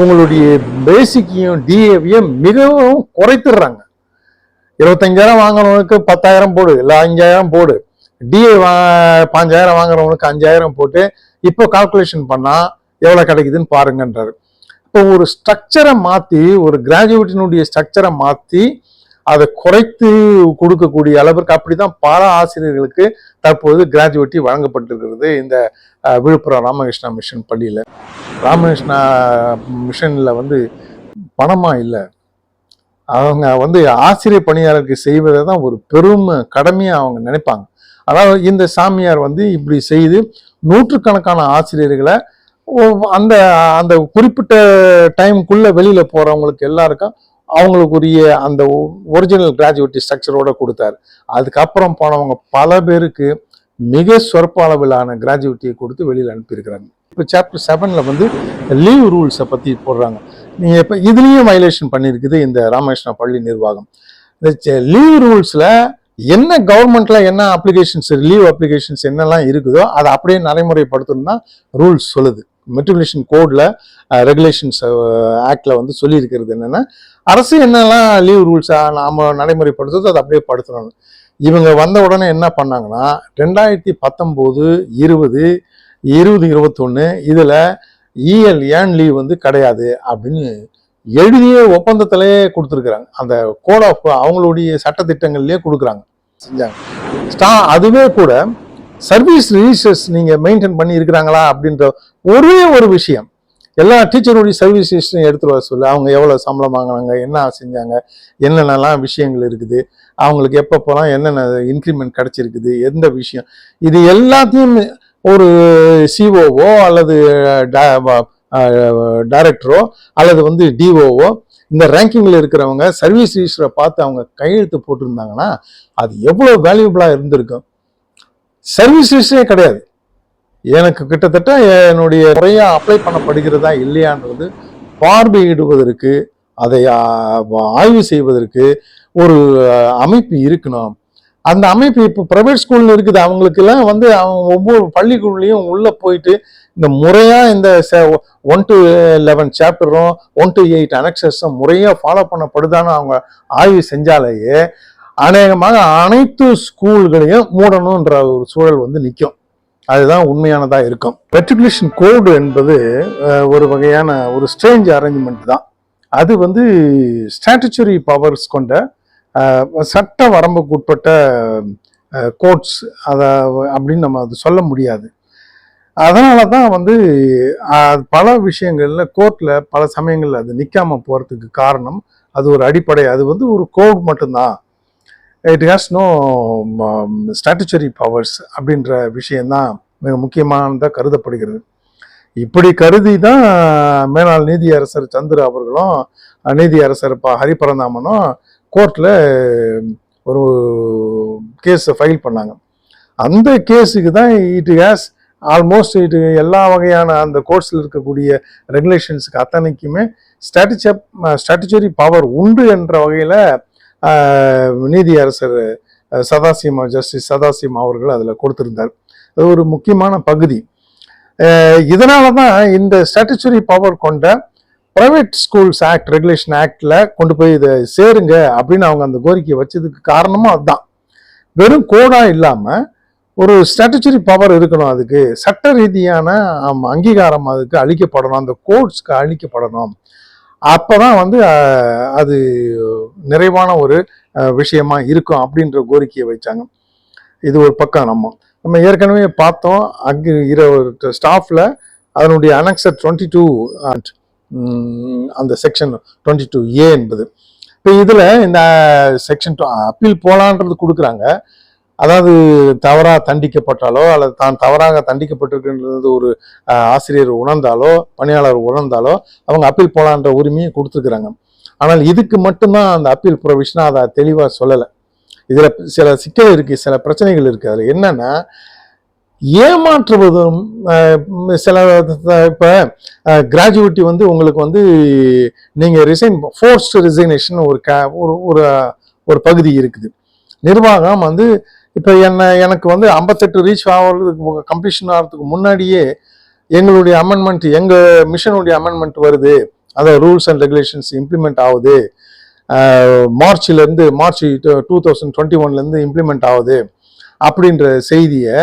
உங்களுடைய பேசிக்கையும் டிஏவியும் மிகவும் குறைத்துடுறாங்க. இருபத்தஞ்சாயிரம் வாங்குறவனுக்கு பத்தாயிரம் போடு இல்லை அஞ்சாயிரம் போடு. டிஏ வா பாஞ்சாயிரம் வாங்குறவனுக்கு அஞ்சாயிரம் போட்டு இப்போ கால்குலேஷன் பண்ணால் எவ்வளோ கிடைக்குதுன்னு பாருங்கன்றாரு. இப்போ ஒரு ஸ்ட்ரக்சரை மாற்றி ஒரு கிராஜுவேட்டினுடைய ஸ்ட்ரக்சரை மாற்றி அதை குறைத்து கொடுக்கக்கூடிய அளவிற்கு அப்படிதான் பல ஆசிரியர்களுக்கு தற்போது கிராஜுவேட்டி வழங்கப்பட்டிருக்கிறது இந்த விழுப்புரம் ராமகிருஷ்ணா மிஷன் பள்ளியில். ராமகிருஷ்ணா மிஷனில் வந்து பணமா இல்லை. அவங்க வந்து ஆசிரியர் பணியாளருக்கு செய்வதை தான் ஒரு பெரும் கடமையாக அவங்க நினைப்பாங்க. அதாவது இந்த சாமியார் வந்து இப்படி செய்து நூற்றுக்கணக்கான ஆசிரியர்களை அந்த அந்த குறிப்பிட்ட டைமுக்குள்ளே வெளியில் போகிறவங்களுக்கு எல்லாருக்கும் அவங்களுக்குரிய அந்த ஒரிஜினல் கிராஜுவேட்டி ஸ்ட்ரக்சரோட கொடுத்தாரு. அதுக்கப்புறம் போனவங்க பல பேருக்கு மிக சொற்ப அளவிலான கிராஜுவேட்டியை கொடுத்து வெளியில் அனுப்பியிருக்கிறாங்க. இப்போ சாப்டர் செவனில் வந்து லீவ் ரூல்ஸை பற்றி போடுறாங்க. நீங்கள் இப்போ இதுலேயும் வயலேஷன் பண்ணியிருக்குது இந்த ராமகிருஷ்ணா பள்ளி நிர்வாகம். இந்த லீவ் ரூல்ஸில் என்ன கவர்மெண்ட்ல என்ன அப்ளிகேஷன்ஸ் லீவ் அப்ளிகேஷன்ஸ் என்னெல்லாம் இருக்குதோ அதை அப்படியே நடைமுறைப்படுத்தணும் தான் ரூல்ஸ் சொல்லுது. மெட்ரிகுலேஷன் கோடில் ரெகுலேஷன்ஸ் ஆக்டில் வந்து சொல்லியிருக்கிறது என்னென்னா அரசு என்னெல்லாம் லீவ் ரூல்ஸாக நாம் நடைமுறைப்படுத்துதோ அதை அப்படியே படுத்தணும். இவங்க வந்த உடனே என்ன பண்ணாங்கன்னா ரெண்டாயிரத்தி பத்தொம்போது இருபது இருபது இருபத்தொன்னு இதில் இஎல் ஏன் லீவ் வந்து கிடையாது அப்படின்னு எழுதிய ஒப்பந்தத்திலேயே கொடுத்துருக்குறாங்க. அந்த கோட் ஆஃப் அவங்களுடைய சட்டத்திட்டங்கள்லேயே கொடுக்குறாங்க. செஞ்சாங்க. ஸ்டா அதுவே கூட சர்வீஸ் ரிலீஸஸ் நீங்கள் மெயின்டைன் பண்ணி இருக்கிறாங்களா அப்படின்ற ஒரே ஒரு விஷயம். எல்லா டீச்சருடைய சர்வீஸ் ரிஜிஸ்டரையும் எடுத்துட்டு வர சொல்லு. அவங்க எவ்வளோ சம்பளம் வாங்கினாங்க என்ன செஞ்சாங்க என்னென்னலாம் விஷயங்கள் இருக்குது அவங்களுக்கு எப்பப்போலாம் என்னென்ன இன்க்ரிமெண்ட் கிடைச்சிருக்குது எந்த விஷயம். இது எல்லாத்தையும் ஒரு சிஓவோ அல்லது டைரக்டரோ அல்லது வந்து டிஓவோ இந்த ரேங்கிங்கில் இருக்கிறவங்க சர்வீஸ் ரிஜிஸ்டரை பார்த்து அவங்க கையெழுத்து போட்டிருந்தாங்கன்னா அது எவ்வளோ வேல்யூபிளாக இருந்திருக்கும். சர்வீஸ் கிடையாது. எனக்கு கிட்டத்தட்ட என்னுடைய முறையாக அப்ளை பண்ணப்படுகிறதா இல்லையான்றது பார்வையிடுவதற்கு அதை ஆய்வு செய்வதற்கு ஒரு அமைப்பு இருக்கணும். அந்த அமைப்பு இப்போ ப்ரைவேட் ஸ்கூலில் இருக்குது. அவங்களுக்கெல்லாம் வந்து அவங்க ஒவ்வொரு பள்ளிக்குள்ளேயும் உள்ளே போயிட்டு இந்த முறையாக இந்த ஒன் டு லெவன் சாப்டரும் ஒன் டு எயிட் அனெக்சஸும் முறையாக ஃபாலோ பண்ணப்படுதான்னு அவங்க ஆய்வு செஞ்சாலேயே அநேகமாக அனைத்து ஸ்கூல்களையும் மூடணுன்ற ஒரு சூழல் வந்து நிற்கும் அதுதான் உண்மையானதாக இருக்கும். மெட்ரிகுலேஷன் கோடு என்பது ஒரு வகையான ஒரு ஸ்ட்ரேஞ்ச் அரேஞ்ச்மெண்ட் தான். அது வந்து ஸ்டாட்டுச்சரி பவர்ஸ் கொண்ட சட்ட வரம்புக்கு உட்பட்ட கோட்ஸ் அதை அப்படின்னு நம்ம அது சொல்ல முடியாது. அதனால தான் வந்து பல விஷயங்களில் கோர்ட்டில் பல சமயங்களில் அது நிற்காமல் போகிறதுக்கு காரணம் அது ஒரு அடிப்படை அது வந்து ஒரு கோட் மட்டும்தான். It has no statutory powers அப்படின்ற விஷயந்தான் மிக முக்கியமானதாக கருதப்படுகிறது. இப்படி கருதி தான் மேலாள் நீதியரசர் சந்திர அவர்களும் நீதியரசர் ப ஹரிபரந்தாமனும் கோர்ட்டில் ஒரு கேஸை ஃபைல் பண்ணாங்க. அந்த கேஸுக்கு தான் இட் ஹேஸ் ஆல்மோஸ்ட் இது எல்லா வகையான அந்த கோர்ட்ஸில் இருக்கக்கூடிய ரெகுலேஷன்ஸுக்கு அத்தனைக்குமே ஸ்ட்ராட்டஜ ஸ்ட்ராட்டஜரி பவர் உண்டு என்ற வகையில் நீதியரசர் சதாசிமா சதாசிவம் ஜஸ்டிஸ் சதாசிவம் அவர்கள் அதில் கொடுத்திருந்தார். அது ஒரு முக்கியமான பகுதி. இதனால தான் இந்த ஸ்டாட்டுச்சுரி பவர் கொண்ட பிரைவேட் ஸ்கூல்ஸ் ஆக்ட் ரெகுலேஷன் ஆக்டில் கொண்டு போய் இதை சேருங்க அப்படின்னு அவங்க அந்த கோரிக்கையை வச்சதுக்கு காரணமும் அதுதான். வெறும் கோடாக இல்லாமல் ஒரு ஸ்டாட்டுச்சரி பவர் இருக்கணும் அதுக்கு. சட்ட ரீதியான அங்கீகாரம் அதுக்கு அளிக்கப்படணும். அந்த கோட்ஸ்க்கு அளிக்கப்படணும். அப்போ தான் வந்து அது நிறைவான ஒரு விஷயமா இருக்கும் அப்படின்ற கோரிக்கையை வச்சாங்க. இது ஒரு பக்கம் நம்ம. நம்ம ஏற்கனவே பார்த்தோம் அங்கு இரு ஸ்டாஃப்ல அதனுடைய அனக்சர் டுவெண்ட்டி டூ அந்த செக்ஷன் டுவெண்ட்டி டூ ஏ என்பது. இப்போ இதில் இந்த செக்ஷன் அப்பீல் போகலான்றது கொடுக்குறாங்க. அதாவது தவறாக தண்டிக்கப்பட்டாலோ அல்லது தான் தவறாக தண்டிக்கப்பட்டிருக்கின்றது ஒரு ஆசிரியர் உணர்ந்தாலோ பணியாளர் உணர்ந்தாலோ அவங்க அப்பீல் போலான்ற உரிமையை கொடுத்துருக்குறாங்க. ஆனால் இதுக்கு மட்டும்தான் அந்த அப்பீல் ப்ரொவிஷனாக அதை தெளிவாக சொல்லலை. இதில் சில சிக்கல் இருக்குது சில பிரச்சனைகள் இருக்குது அதில் என்னென்னா ஏமாற்றுவதும் சில இப்போ கிராஜுவேட்டி வந்து உங்களுக்கு வந்து நீங்கள் ரிசைன் ஃபோர்ஸ்டு ரிசைனேஷன் ஒரு க ஒரு ஒரு ஒரு பகுதி இருக்குது. நிர்வாகம் வந்து இப்போ என்ன எனக்கு வந்து ஐம்பத்தெட்டு ரீச் ஆகிறதுக்கு கம்ப்ளீஷன் ஆகிறதுக்கு முன்னாடியே எங்களுடைய அமெண்ட்மெண்ட் எங்கள் மிஷனுடைய அமெண்ட்மெண்ட் வருது. அதாவது ரூல்ஸ் அண்ட் ரெகுலேஷன்ஸ் இம்ப்ளிமெண்ட் ஆகுது. மார்ச்லேருந்து மார்ச் டூ தௌசண்ட் டுவெண்ட்டி ஒன்லேருந்து இம்ப்ளிமெண்ட் ஆகுது. அப்படின்ற செய்தியை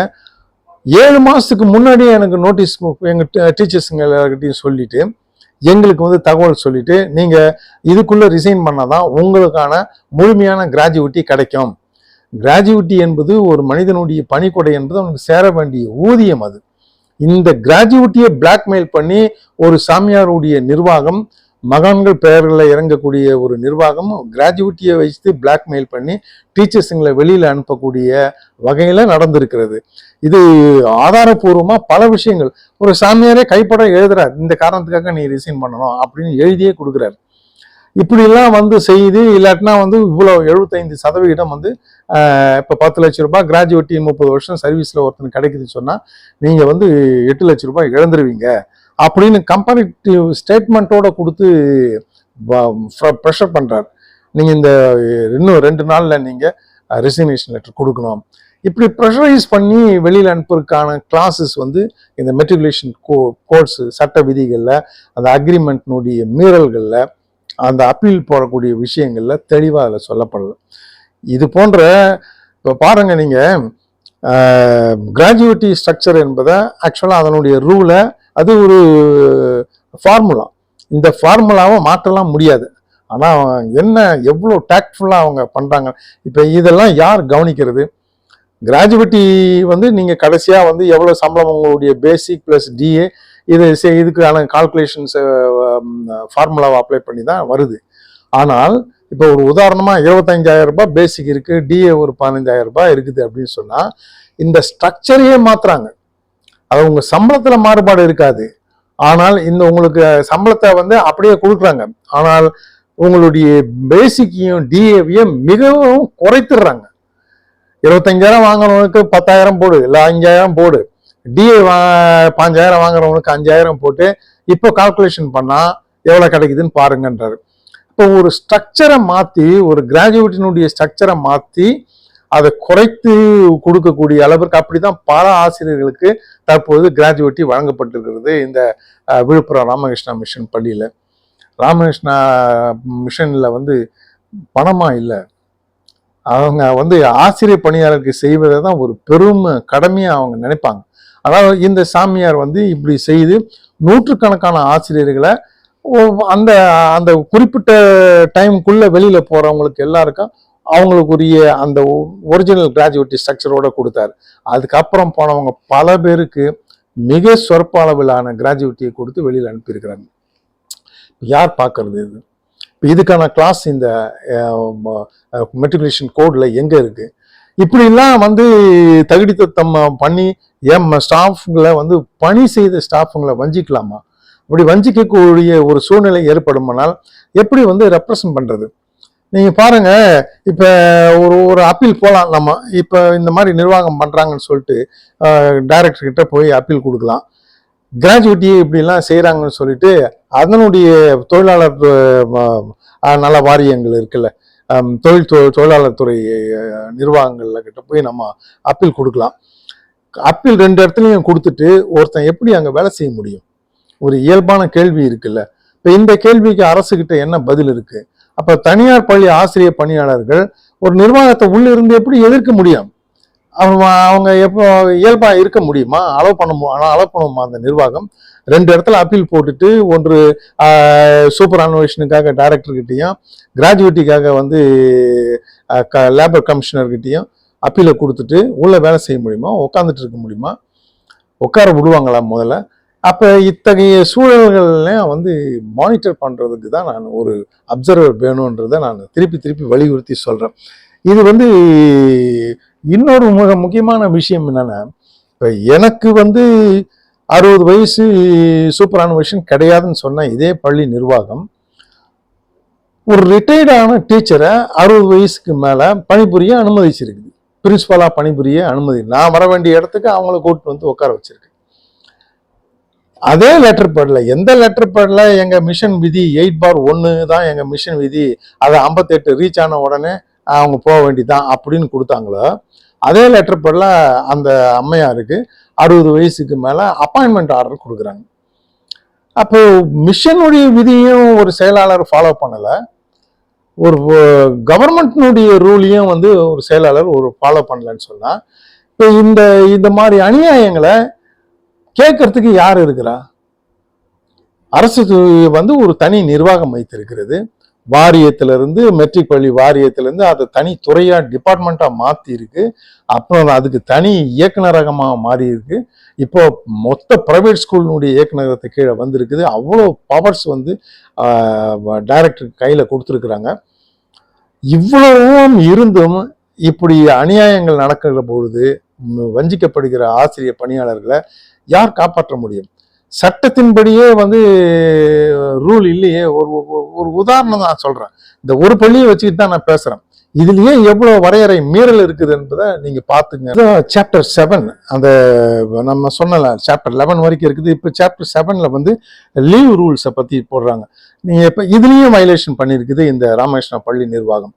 ஏழு மாதத்துக்கு முன்னாடியே எனக்கு நோட்டீஸ் எங்கள் டீச்சர்ஸுங்க எல்லார்கிட்டையும் சொல்லிட்டு எங்களுக்கு வந்து தகவல் சொல்லிட்டு நீங்கள் இதுக்குள்ளே ரிசைன் பண்ணால் தான் உங்களுக்கான முழுமையான கிராஜுவிட்டி கிடைக்கும். கிராஜுவிட்டி என்பது ஒரு மனிதனுடைய பணிக்கொடை என்பது அவனுக்கு சேர வேண்டிய ஊதியம் அது. இந்த கிராஜுவிட்டியை பிளாக்மெயில் பண்ணி ஒரு சாமியாருடைய நிர்வாகம் மகான்கள் பெயர்களில் இறங்கக்கூடிய ஒரு நிர்வாகம் கிராஜுவிட்டியை வைத்து பிளாக்மெயில் பண்ணி டீச்சர்ஸுங்களை வெளியில் அனுப்பக்கூடிய வகையில் நடந்திருக்கிறது. இது ஆதாரபூர்வமாக பல விஷயங்கள். ஒரு சாமியாரே கைப்பட எழுதுறார். இந்த காரணத்துக்காக நீ ரிசைன் பண்ணணும் அப்படின்னு எழுதியே கொடுக்குறாரு. இப்படிலாம் வந்து செய்து இல்லாட்டினா வந்து இவ்வளோ எழுபத்தைந்து சதவிகிதம் வந்து இப்போ பத்து லட்ச ரூபாய் கிராஜுவேட்டி முப்பது வருஷம் சர்வீஸில் ஒருத்தன் கிடைக்குதுன்னு சொன்னால் நீங்கள் வந்து எட்டு லட்ச ரூபாய் இழந்துருவீங்க. அப்படின்னு கம்பேரிட்டிவ் ஸ்டேட்மெண்ட்டோட கொடுத்து ப்ரெஷர் பண்ணுறார் நீங்கள் இந்த இன்னும் ரெண்டு நாளில் நீங்கள் ரெசிக்னேஷன் லெட்டர் கொடுக்கணும். இப்படி ப்ரெஷரைஸ் பண்ணி வெளியில் அனுப்புறதுக்கான கிளாஸஸ் வந்து இந்த மெட்ரிகுலேஷன் கோ கோர்ஸு சட்ட விதிகளில் அந்த அக்ரிமெண்ட்னுடைய மீறல்களில் அந்த அப்பீல் போடக்கூடிய விஷயங்களில் தெளிவாக அதில் சொல்லப்படல. இது போன்ற இப்போ பாருங்கள் நீங்கள் கிராஜுவேட்டி ஸ்ட்ரக்சர் என்பதை ஆக்சுவலாக அதனுடைய ரூலை அது ஒரு ஃபார்முலா இந்த ஃபார்முலாவை மாற்றலாம் முடியாது. ஆனால் என்ன எவ்வளோ டேக்ட்ஃபுல்லாக அவங்க பண்ணுறாங்க இப்போ இதெல்லாம் யார் கவனிக்கிறது? கிராஜுவேட்டி வந்து நீங்கள் கடைசியாக வந்து எவ்வளோ சம்பளம் உங்களுடைய பேசிக் ப்ளஸ் டிஏ இது இதுக்கான கால்குலேஷன்ஸை ஃபார்முலாவை அப்ளை பண்ணி தான் வருது. ஆனால் இப்போ ஒரு உதாரணமாக இருபத்தஞ்சாயிரம் ரூபாய் பேசிக் இருக்குது டிஏ ஒரு பதினஞ்சாயிரம் ரூபாய் இருக்குது அப்படின்னு சொன்னால் இந்த ஸ்ட்ரக்சரையே மாற்றுறாங்க அது உங்கள் சம்பளத்தில் மாறுபாடு இருக்காது. ஆனால் இந்த உங்களுக்கு சம்பளத்தை வந்து அப்படியே கொடுக்குறாங்க. ஆனால் உங்களுடைய பேசிக்கையும் டிஏவையும் மிகவும் குறைத்துடுறாங்க. இருபத்தஞ்சாயிரம் வாங்குறவனுக்கு பத்தாயிரம் போடு இல்லை அஞ்சாயிரம் போடு. டிஏ வா பாஞ்சாயிரம் வாங்குறவனுக்கு அஞ்சாயிரம் போட்டு இப்போ கால்குலேஷன் பண்ணால் எவ்வளோ கிடைக்குதுன்னு பாருங்கன்றாரு. இப்போ ஒரு ஸ்ட்ரக்சரை மாற்றி ஒரு கிராஜுவேட்டினுடைய ஸ்ட்ரக்சரை மாற்றி அதை குறைத்து கொடுக்கக்கூடிய அளவிற்கு அப்படி தான் பல ஆசிரியர்களுக்கு தற்போது கிராஜுவேட்டி வழங்கப்பட்டிருக்கிறது இந்த விழுப்புரம் ராமகிருஷ்ணா மிஷன் பள்ளியில். ராமகிருஷ்ணா மிஷனில் வந்து பணமாக இல்லை. அவங்க வந்து ஆசிரியர் பணியாளருக்கு செய்வதை தான் ஒரு பெரும் கடமையாக அவங்க நினைப்பாங்க. அதாவது இந்த சாமியார் வந்து இப்படி செய்து நூற்றுக்கணக்கான ஆசிரியர்களை அந்த அந்த குறிப்பிட்ட டைமுக்குள்ளே வெளியில் போகிறவங்களுக்கு எல்லாருக்கும் அவங்களுக்குரிய அந்த ஒரிஜினல் கிராஜுவேட்டி ஸ்ட்ரக்சரோட கொடுத்தாரு. அதுக்கப்புறம் போனவங்க பல பேருக்கு மிக சொற்ப அளவிலான கிராஜுவேட்டியை கொடுத்து வெளியில் அனுப்பியிருக்கிறாங்க. யார் பார்க்கறது இது? இப்போ இதுக்கான கிளாஸ் இந்த மெட்ரிகுலேஷன் கோடில் எங்கே இருக்குது இப்படிலாம் வந்து தகுதி தத்தம் பண்ணி எம் ஸ்டாஃப்களை வந்து பணி செய்த ஸ்டாஃபுங்களை வஞ்சிக்கலாமா? அப்படி வஞ்சிக்கக்கூடிய ஒரு சூழ்நிலை ஏற்படுமானால் எப்படி வந்து ரெப்ரசன்ட் பண்ணுறது நீங்கள் பாருங்கள் இப்போ ஒரு ஒரு அப்பீல் போகலாம் நம்ம. இப்போ இந்த மாதிரி நிர்வாகம் பண்ணுறாங்கன்னு சொல்லிட்டு டைரக்டர் கிட்ட போய் அப்பீல் கொடுக்கலாம். கிராஜுவேட்டி இப்படிலாம் செய்கிறாங்கன்னு சொல்லிட்டு அதனுடைய தொழிலாளர் நல வாரியங்கள் இருக்குல்ல. தொழில் தொ- தொழிலாளர் துறை நிர்வாகங்களில் கிட்ட போய் நம்ம அப்பீல் கொடுக்கலாம். அப்பீல் ரெண்டு இடத்துலையும் கொடுத்துட்டு ஒருத்தன் எப்படி அங்கே வேலை செய்ய முடியும்? ஒரு இயல்பான கேள்வி இருக்குல்ல. இப்போ இந்த கேள்விக்கு அரசுக்கிட்ட என்ன பதில் இருக்கு? அப்போ தனியார் பள்ளி ஆசிரியர் பணியாளர்கள் ஒரு நிர்வாகத்தை உள்ள இருந்து எப்படி எதிர்க்க முடியும்? அவங்க அவங்க எப்போ இயல்பாக இருக்க முடியுமா? அலோவ் பண்ண ஆனால் அலோவ் பண்ணுமா அந்த நிர்வாகம்? ரெண்டு இடத்துல அப்பீல் போட்டுட்டு ஒன்று சூப்பர் அன்வேஷனுக்காக டைரக்டர்கிட்டையும் கிராஜுவேட்டிக்காக வந்து லேபர் கமிஷனர்கிட்டையும் அப்பீலை கொடுத்துட்டு உள்ளே வேலை செய்ய முடியுமா? உட்காந்துட்டு இருக்க முடியுமா? உட்கார விடுவாங்களா முதல்ல? அப்போ இத்தகைய சூழல்கள்லாம் வந்து மானிட்டர் பண்ணுறதுக்கு தான் நான் ஒரு அப்சர்வர் வேணுன்றதை நான் திருப்பி திருப்பி வலியுறுத்தி சொல்கிறேன் இது வந்து இன்னொரு மிக முக்கியமான விஷயம் என்னென்னா இப்போ எனக்கு வந்து அறுபது வயசு சூப்பரானுவேஷன் கிடையாதுன்னு சொன்ன இதே பள்ளி நிர்வாகம் ஒரு ரிட்டையர்டான டீச்சரை அறுபது வயசுக்கு மேலே பணிபுரிய அனுமதிச்சிருக்குது. பிரின்ஸிபலாக பணிபுரிய அனுமதி நான் வர வேண்டிய இடத்துக்கு அவங்கள கூட்டு வந்து உட்கார வச்சிருக்கு அதே லெட்டர் பேடில் எந்த லெட்டர் பேடில் எங்கள் மிஷன் விதி எயிட் பார் ஒன்று தான் எங்கள் மிஷன் விதி அதை ஐம்பத்தெட்டு ரீச் ஆன உடனே அவங்க போக வேண்டியதுதான் அப்படின்னு கொடுத்தாங்களோ அதே லெட்டர் பேடில் அந்த அம்மையாருக்கு அறுபது வயசுக்கு மேலே அப்பாயின்மெண்ட் ஆர்டர் கொடுக்குறாங்க. அப்போ மிஷனுடைய விதியும் ஒரு செயலாளர் ஃபாலோ பண்ணலை. ஒரு கவர்மெண்ட்னுடைய ரூலையும் வந்து ஒரு செயலாளர் ஒரு ஃபாலோ பண்ணலன்னு சொன்னால் இப்போ இந்த இந்த மாதிரி அநியாயங்களை கேட்கறதுக்கு யார் இருக்கிறா? அரசு வந்து ஒரு தனி நிர்வாகம் வைத்திருக்கிறது. வாரியத்திலிருந்து மெட்ரிக் பள்ளி வாரியத்திலிருந்து அதை தனி துறையாக டிபார்ட்மெண்ட்டாக மாத்தி இருக்கு அப்புறம் அதுக்கு தனி இயக்குநரகமாக மாறி இருக்கு இப்போ மொத்த ப்ரைவேட் ஸ்கூலினுடைய இயக்குநரகத்தை கீழே வந்திருக்குது. அவ்வளோ பவர்ஸ் வந்து டைரக்டர் கையில் கொடுத்துருக்குறாங்க. இவ்வளவும் இருந்தும் இப்படி அநியாயங்கள் நடக்கிற பொழுது வஞ்சிக்கப்படுகிற ஆசிரியர் பணியாளர்களை யார் காப்பாற்ற முடியும்? சட்டத்தின்படியே வந்து ரூல் இல்லையே. ஒரு ஒரு- உதாரணம் நான் சொல்கிறேன் இந்த ஒரு பள்ளியை வச்சுக்கிட்டு தான் நான் பேசுகிறேன் இதுலயே எவ்வளோ வரையறை மீறல் இருக்குது என்பதை நீங்கள் பார்த்துங்க. சாப்டர் செவன் அந்த நம்ம சொன்னல சாப்டர் லெவன் வரைக்கும் இருக்குது. இப்போ சாப்டர் செவனில் வந்து லீவ் ரூல்ஸை பற்றி போடுறாங்க. நீங்கள் இப்போ இதுலேயும் வயலேஷன் பண்ணியிருக்குது இந்த ராமகிருஷ்ணா பள்ளி நிர்வாகம்.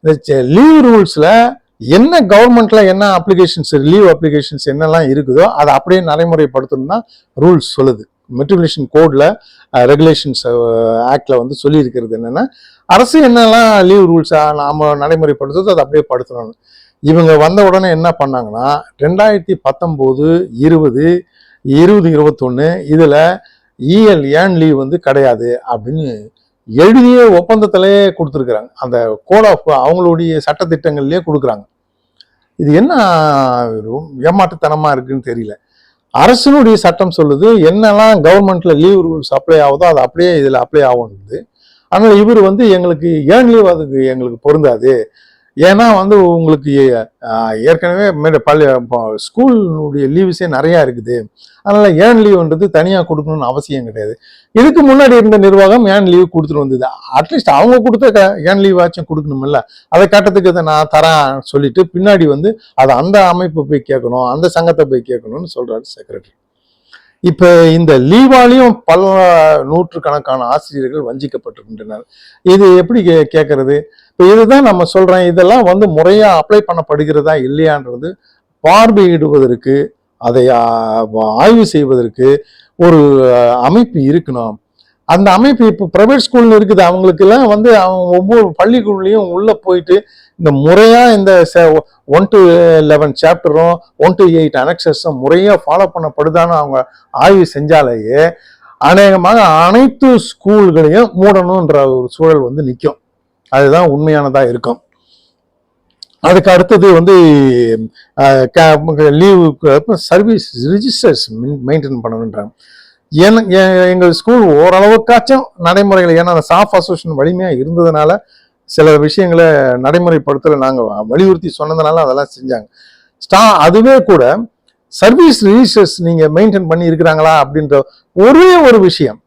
இந்த லீவ் ரூல்ஸில் என்ன கவர்மெண்ட்ல என்ன அப்ளிகேஷன்ஸ் லீவ் அப்ளிகேஷன்ஸ் என்னெல்லாம் இருக்குதோ அதை அப்படியே நடைமுறைப்படுத்தணும் தான் ரூல்ஸ் சொல்லுது. மெட்ரிகுலேஷன் கோட்ல ரெகுலேஷன்ஸ் ஆக்ட்ல வந்து சொல்லியிருக்கிறது என்னென்னா என்னன்னா அரசு என்னெல்லாம் லீவ் ரூல்ஸ் நாம நடைமுறைப்படுத்துதோ அதை அப்படியே படுத்தணும். இவங்க வந்த உடனே என்ன பண்ணாங்கன்னா ரெண்டாயிரத்தி பத்தொம்போது இருபது இருபது இருபத்தொன்னு இதுல இஎல் ஏன் லீவ் வந்து கிடையாது அப்படின்னு எழுதிய ஒப்பந்தத்திலேயே கொடுத்துருக்குறாங்க. அந்த கோட் ஆஃப் அவங்களுடைய சட்டத்திட்டங்கள்லேயே கொடுக்குறாங்க. இது என்ன ஏமாற்றுத்தனமாக இருக்குன்னு தெரியல. அரசினுடைய சட்டம் சொல்லுது என்னெல்லாம் கவர்மெண்ட்டில் லீவ் ரூல்ஸ் அப்ளை ஆகுதோ அது அப்படியே இதில் அப்ளை ஆகும்னுது. ஆனால் இவர் வந்து எங்களுக்கு ஏன் லீவ் அதுக்கு எங்களுக்கு பொருந்தாது? ஏன்னா வந்து உங்களுக்கு ஏற்கனவே பள்ளி ஸ்கூலுடைய லீவ்ஸே நிறையா இருக்குது. அதனால் ஏன் லீவ்ன்றது தனியாக கொடுக்கணும்னு அவசியம் கிடையாது. இதுக்கு முன்னாடி இருந்த நிர்வாகம் ஏன் லீவ் கொடுத்துட்டு வந்தது? அட்லீஸ்ட் அவங்க கொடுத்த க- ஏன் லீவ் ஆச்சும் கொடுக்கணும்ல அதை கட்டத்துக்கு இதை நான் தரேன் சொல்லிட்டு பின்னாடி வந்து அதை அந்த அமைப்பை போய் கேட்கணும் அந்த சங்கத்தை போய் கேட்கணும்னு சொல்கிறாரு செக்ரட்டரி இப்ப இந்த லீவாலையும் பல நூற்றுக்கணக்கான ஆசிரியர்கள் வஞ்சிக்கப்பட்டிருக்கின்றனர். இது எப்படி கே கேட்கறது இப்போ இதுதான் நம்ம சொல்றேன் இதெல்லாம் வந்து முறையா அப்ளை பண்ணப்படுகிறதா இல்லையான்றது பார்வையிடுவதற்கு அதை ஆய்வு செய்வதற்கு ஒரு அமைப்பு இருக்கணும். அந்த அமைப்பு இப்போ ப்ரைவேட் ஸ்கூல்னு இருக்குது. அவங்களுக்கெல்லாம் வந்து அவங்க ஒவ்வொரு பள்ளிக்குள்ளேயும் உள்ளே போயிட்டு இந்த முறையாக இந்த ஒன் டு லெவன் சாப்டரும் ஒன் டு எயிட் அனெக்சஸும் முறையாக ஃபாலோ பண்ணப்படுதான்னு அவங்க ஆய்வு செஞ்சாலேயே அநேகமாக அனைத்து ஸ்கூல்களையும் மூடணுன்ற ஒரு சூழல் வந்து நிற்கும் அதுதான் உண்மையானதாக இருக்கும். அதுக்கு அடுத்தது வந்து லீவு சர்வீஸ் ரிஜிஸ்டர்ஸ் மெயின்டைன் பண்ணணுன்றாங்க. ஏன்னா எங்கள் ஸ்கூல் ஓரளவுக்காச்சும் நடைமுறைகள் ஏன்னா அந்த ஸ்டாஃப் அசோசியேஷன் வலிமையாக இருந்ததுனால சில விஷயங்களை நடைமுறைப்படுத்தல நாங்கள் வலியுறுத்தி சொன்னதுனால அதெல்லாம் செஞ்சாங்க. ஸ்டா அதுவே கூட சர்வீஸ் ரிஜிஸ்டர்ஸ் நீங்கள் மெயின்டைன் பண்ணி இருக்கிறாங்களா அப்படின்ற ஒரே ஒரு விஷயம்.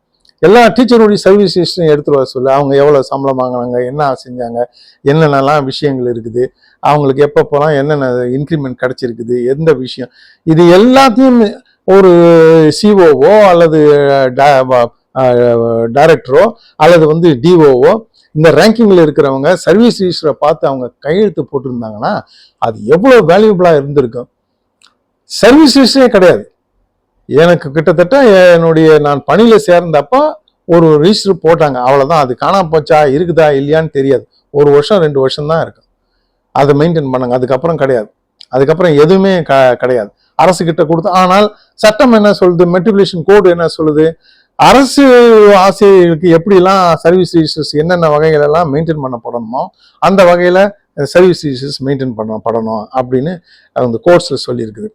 எல்லா டீச்சருடைய சர்வீஸ் ரிஜிஸ்டரையும் எடுத்துகிட்டு வர சொல்லு. அவங்க எவ்வளோ சம்பளம் வாங்கினாங்க என்ன செஞ்சாங்க என்னென்னலாம் விஷயங்கள் இருக்குது அவங்களுக்கு எப்பப்போலாம் என்னென்ன இன்க்ரிமெண்ட் கிடச்சிருக்குது எந்த விஷயம். இது எல்லாத்தையும் ஒரு சிஓவோ அல்லது டைரக்டரோ அல்லது வந்து டிஓவோ இந்த ரேங்கிங்கில் இருக்கிறவங்க சர்வீஸ் ரிஜிஸ்டரை பார்த்து அவங்க கையெழுத்து போட்டிருந்தாங்கன்னா அது எவ்வளோ வேல்யூபிளாக இருந்திருக்கும். சர்வீஸ் ரிஜிஸ்டரே கிடையாது. எனக்கு கிட்டத்தட்ட என்னுடைய நான் பணியில் சேர்ந்தப்போ ஒரு ரிஜிஸ்டர் போட்டாங்க. அவ்வளோதான் அது காணாம போச்சா இருக்குதா இல்லையான்னு தெரியாது. ஒரு வருஷம் ரெண்டு வருஷம் தான் இருக்கும். அதை மெயின்டைன் பண்ணாங்க. அதுக்கப்புறம் கிடையாது. அதுக்கப்புறம் எதுவுமே க கிடையாது. அரசுக்கிட்ட கொடுத்து ஆனால் சட்டம் என்ன சொல்லுது? மெட்ரிகுலேஷன் கோடு என்ன சொல்லுது? அரசு ஆசிரியர்களுக்கு எப்படிலாம் சர்வீஸ் ரிஜிஸ்டர்ஸ் என்னென்ன வகைகள் எல்லாம் மெயின்டைன் பண்ணப்படணுமோ அந்த வகையில் சர்வீஸ் ரிஜிஸ்டர்ஸ் மெயின்டைன் பண்ண படணும் அப்படின்னு அந்த கோர்ஸில் சொல்லியிருக்குது.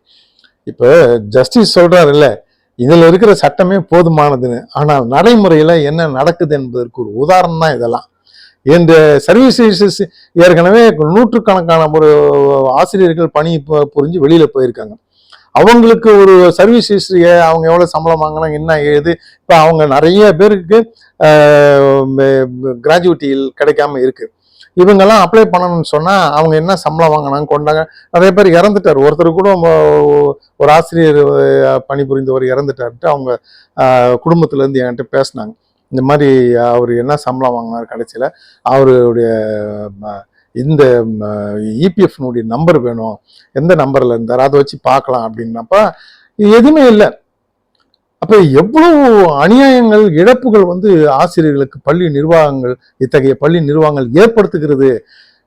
இப்போ ஜஸ்டிஸ் சொல்கிறாருல்ல இதில் இருக்கிற சட்டமே போதுமானதுன்னு. ஆனால் நடைமுறையில் என்ன நடக்குது என்பதற்கு ஒரு உதாரணம் தான் இதெல்லாம். இந்த சர்வீஸ் ரிஜிஸ்டர்ஸ் ஏற்கனவே நூற்றுக்கணக்கான ஒரு ஆசிரியர்கள் பணி புரிஞ்சு வெளியில் போயிருக்காங்க. அவங்களுக்கு ஒரு சர்வீஸ் ஹிஸ்டரிய அவங்க எவ்வளோ சம்பளம் வாங்கினாங்க என்ன ஏது? இப்போ அவங்க நிறைய பேருக்கு கிராஜுவிட்டியில் கிடைக்காம இருக்குது இவங்கெல்லாம் அப்ளை பண்ணணும்னு சொன்னால் அவங்க என்ன சம்பளம் வாங்கினாங்க கொண்டாங்க. நிறைய பேர் இறந்துட்டார். ஒருத்தர் கூட ஒரு ஆசிரியர் பணிபுரிந்தவர் இறந்துட்டார்ட்டு அவங்க குடும்பத்துலேருந்து என்கிட்ட பேசினாங்க. இந்த மாதிரி அவர் என்ன சம்பளம் வாங்கினார் கடைசியில்? அவருடைய இந்த இபிஎஃப்னுடைய நம்பர் வேணும். எந்த நம்பரில் இருந்தார்? அதை வச்சு பார்க்கலாம் அப்படின்னப்ப எதுவுமே இல்லை. அப்போ எவ்வளவு அநியாயங்கள் இழப்புகள் வந்து ஆசிரியர்களுக்கு பள்ளி நிர்வாகங்கள் இத்தகைய பள்ளி நிர்வாகங்கள் ஏற்படுத்துகிறது.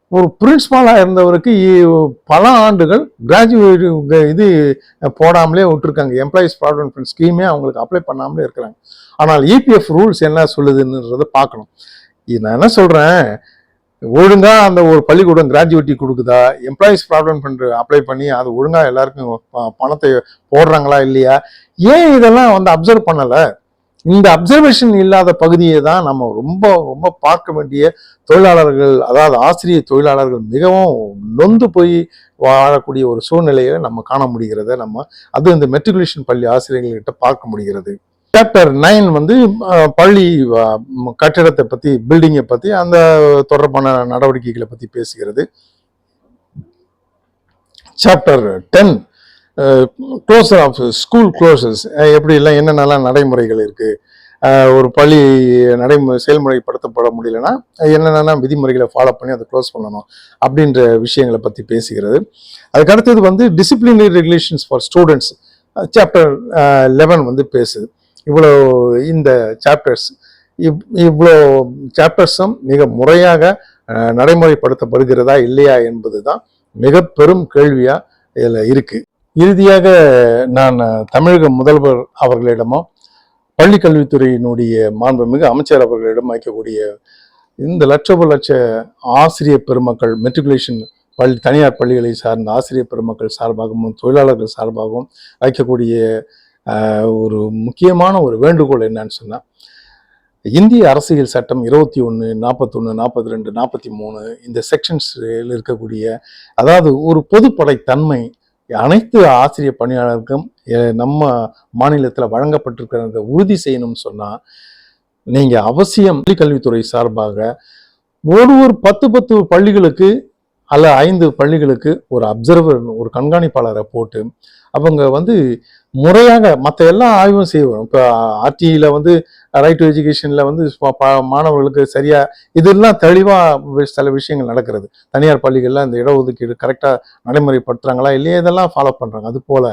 ஒரு பிரின்ஸ்பாலாக இருந்தவருக்கு இ- பல ஆண்டுகள் கிராஜுவேட் இது போடாமலே விட்டுருக்காங்க. எம்ப்ளாயிஸ் ப்ராவிடன்ட் ஃபண்ட் ஸ்கீமே அவங்களுக்கு அப்ளை பண்ணாமலே இருக்கிறாங்க. ஆனால் இபிஎஃப் ரூல்ஸ் என்ன சொல்லுதுன்றதை பார்க்கணும். நான் என்ன சொல்கிறேன் ஒழுங்காக அந்த ஒரு பள்ளிக்கூடம் கிராஜுவேட்டி கொடுக்குதா? எம்ப்ளாயிஸ் ப்ராப்ளம் பண்ணுற அப்ளை பண்ணி அது ஒழுங்காக எல்லாருக்கும் பணத்தை போடுறாங்களா இல்லையா? ஏன் இதெல்லாம் வந்து அப்சர்வ் பண்ணலை? இந்த அப்சர்வேஷன் இல்லாத பகுதியை தான் நம்ம ரொம்ப ரொம்ப பார்க்க வேண்டிய தொழிலாளர்கள் அதாவது ஆசிரியர் தொழிலாளர்கள் மிகவும் நொந்து போய் வாழக்கூடிய ஒரு சூழ்நிலையை நம்ம காண முடிகிறத நம்ம அது இந்த மெட்ரிகுலேஷன் பள்ளி ஆசிரியர்கள்கிட்ட பார்க்க முடிகிறது. சாப்டர் நைன் வந்து பள்ளி கட்டிடத்தை பற்றி பில்டிங்கை பற்றி அந்த தொடர்பான நடவடிக்கைகளை பற்றி பேசுகிறது. Chapter ten closure of school closures எப்படி எல்லாம் என்னென்னலாம் நடைமுறைகள் இருக்குது ஒரு பள்ளி நடைமுறை செயல்முறைப்படுத்தப்பட முடியலன்னா என்னென்னலாம் விதிமுறைகளை ஃபாலோ பண்ணி அதை க்ளோஸ் பண்ணணும் அப்படின்ற விஷயங்களை பற்றி பேசுகிறது. அதுக்கு அடுத்தது வந்து disciplinary regulations for students chapter eleven வந்து பேசுது. இவ்வளோ இந்த சாப்டர்ஸ் இவ் இவ்வளோ சாப்டர்ஸும் மிக முறையாக நடைமுறைப்படுத்தப்படுகிறதா இல்லையா என்பது தான் மிக பெரும் கேள்வியாக இதில் இருக்குது இறுதியாக நான் தமிழக முதல்வர் அவர்களிடமும் பள்ளி கல்வித்துறையினுடைய மாண்புமிகு அமைச்சர் அவர்களிடம் வைக்கக்கூடிய இந்த லட்சோப லட்ச ஆசிரியர் பெருமக்கள் மெட்ரிகுலேஷன் பள்ளி தனியார் பள்ளிகளை சார்ந்த ஆசிரியர் பெருமக்கள் சார்பாகவும் தொழிலாளர்கள் சார்பாகவும் வைக்கக்கூடிய ஒரு முக்கியமான ஒரு வேண்டுகோள் என்னன்னு சொன்னால் இந்திய அரசியல் சட்டம் இருபத்தி ஒன்று நாற்பத்தொன்று நாற்பத்தி ரெண்டு நாற்பத்தி மூணு இந்த செக்ஷன்ஸில் இருக்கக்கூடிய அதாவது ஒரு பொதுப்படை தன்மை அனைத்து ஆசிரியர் பணியாளருக்கும் நம்ம மாநிலத்தில் வழங்கப்பட்டிருக்கிறத உறுதி செய்யணும்னு சொன்னால் நீங்கள் அவசியம் கல்வித்துறை சார்பாக ஒரு ஒரு பத்து பத்து பள்ளிகளுக்கு அல்ல ஐந்து பள்ளிகளுக்கு ஒரு அப்சர்வர் ஒரு கண்காணிப்பாளரை போட்டு அவங்க வந்து முறையாக மற்ற எல்லா ஆய்வும் செய்வோம். இப்போ ஆர்டியில் வந்து ரைட் டு எஜுகேஷனில் வந்து ப- மாணவர்களுக்கு சரியாக இதெல்லாம் தெளிவாக சில விஷயங்கள் நடக்கிறது. தனியார் பள்ளிகளில் இந்த இடஒதுக்கீடு கரெக்டாக நடைமுறைப்படுத்துகிறாங்களா இல்லையா இதெல்லாம் ஃபாலோ பண்ணுறாங்க அது போல்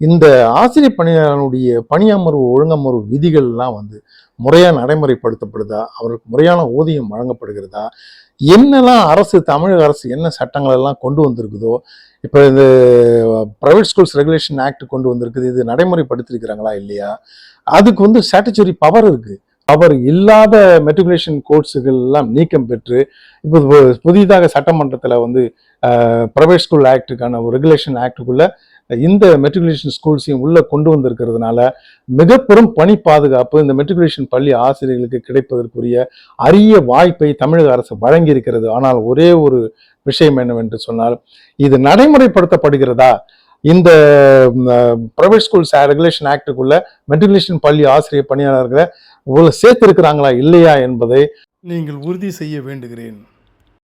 இந்த ஆசிரியர் பணியாளனுடைய பணியமர்வு ஒழுங்கமர்வு விதிகள்லாம் வந்து முறையாக நடைமுறைப்படுத்தப்படுதா? அவருக்கு முறையான ஊதியம் வழங்கப்படுகிறதா? என்னெல்லாம் அரசு தமிழக அரசு என்ன சட்டங்கள் எல்லாம் கொண்டு வந்திருக்குதோ இப்போ இந்த ப்ரைவேட் ஸ்கூல்ஸ் ரெகுலேஷன் ஆக்ட் கொண்டு வந்திருக்குது இது நடைமுறைப்படுத்திருக்கிறாங்களா இல்லையா? அதுக்கு வந்து ஸ்டாட்டச்சரி பவர் இருக்குது பவர் இல்லாத மெட்ரிகுலேஷன் கோர்ஸுகள் எல்லாம் நீக்கம் பெற்று இப்போ புதிதாக சட்டமன்றத்தில் வந்து ப்ரைவேட் ஸ்கூல் ஆக்டுக்கான ஒரு ரெகுலேஷன் ஆக்டுக்குள்ளே இந்த மெட்ரிகுலேஷன் ஸ்கூல்ஸையும் உள்ளே கொண்டு வந்திருக்கிறதுனால மிக பெரும் பணி பாதுகாப்பு இந்த மெட்ரிகுலேஷன் பள்ளி ஆசிரியர்களுக்கு கிடைப்பதற்குரிய அரிய வாய்ப்பை தமிழக அரசு வழங்கி இருக்கிறது ஆனால் ஒரே ஒரு விஷயம் என்னவென்று சொன்னால் இது நடைமுறைப்படுத்தப்படுகிறதா? இந்த பிரைவேட் ஸ்கூல்ஸ் ரெகுலேஷன் ஆக்டுக்குள்ள மெட்ரிகுலேஷன் பள்ளி ஆசிரியர் பணியாளர்களை சேர்த்திருக்கிறாங்களா இல்லையா என்பதை நீங்கள் உறுதி செய்ய வேண்டுகிறேன்.